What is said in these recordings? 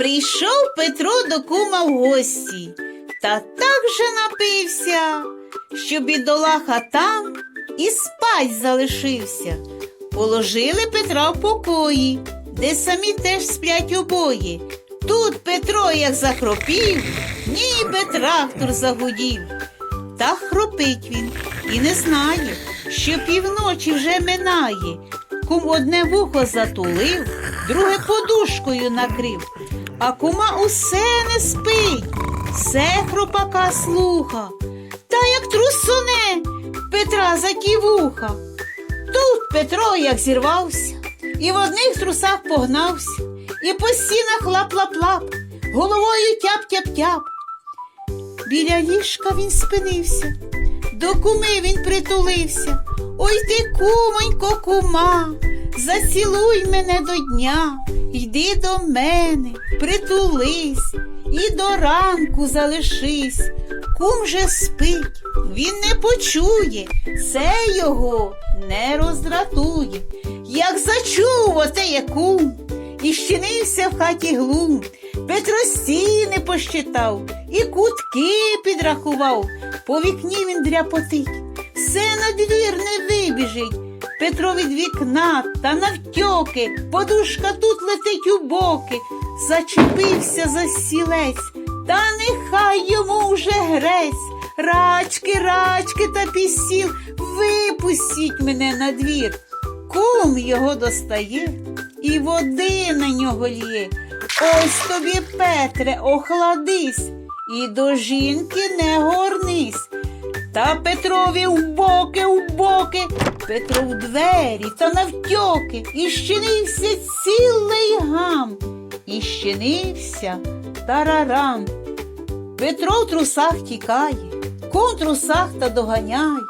Прийшов Петро до кума в гості, та так же напився, що бідолаха там і спать залишився. Положили Петра в покої, де самі теж сплять обоє. Тут Петро, як захропів, ніби трактор загудів. Та хропить він і не знає, що півночі вже минає. Кум одне вухо затулив, друге подушкою накрив, а кума усе не спить, все хропака слуха. Та як трусоне Петра за ті вуха. Тут Петро як зірвався, і в одних трусах погнався, і по стінах лап-лап-лап, головою тяп-тяп-тяп. Біля ліжка він спинився, до куми він притулився. Ой ти, кумонько, кума, зацілуй мене до дня, йди до мене, притулись і до ранку залишись. Кум же спить, він не почує, це його не роздратує. Як зачув отеє кум, і щинився в хаті глум. Петро стіни пощитав і кутки підрахував. По вікні він дряпотить, все на двір не вибіжить. Петро від вікна та навтьоки, подушка тут летить у боки, зачепився за стілець, та нехай йому вже грець. Рачки, рачки та пісіл, випустіть мене на двір. Кум його достає і води на нього лє. Ось тобі, Петре, охладись, і до жінки не горнись. Та Петрові в боки, Петро в двері та навтьоки, і щинився цілий гам, і щинився тарарам. Петро в трусах тікає, кум в трусах та доганяє.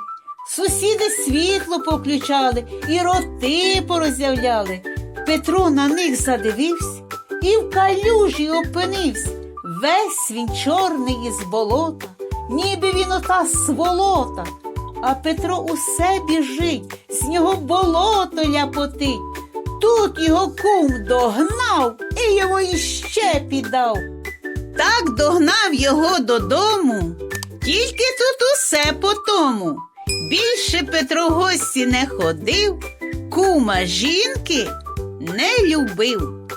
Сусіди світло поключали і роти порозявляли. Петро на них задивився і в калюжі опинився. Весь він чорний із болота, ніби він ота сволота. А Петро усе біжить, з нього болото ляпотить. Тут його кум догнав і його іще піддав. Так догнав його додому, тільки тут усе по тому. Більше Петро гості не ходив, кума жінки не любив.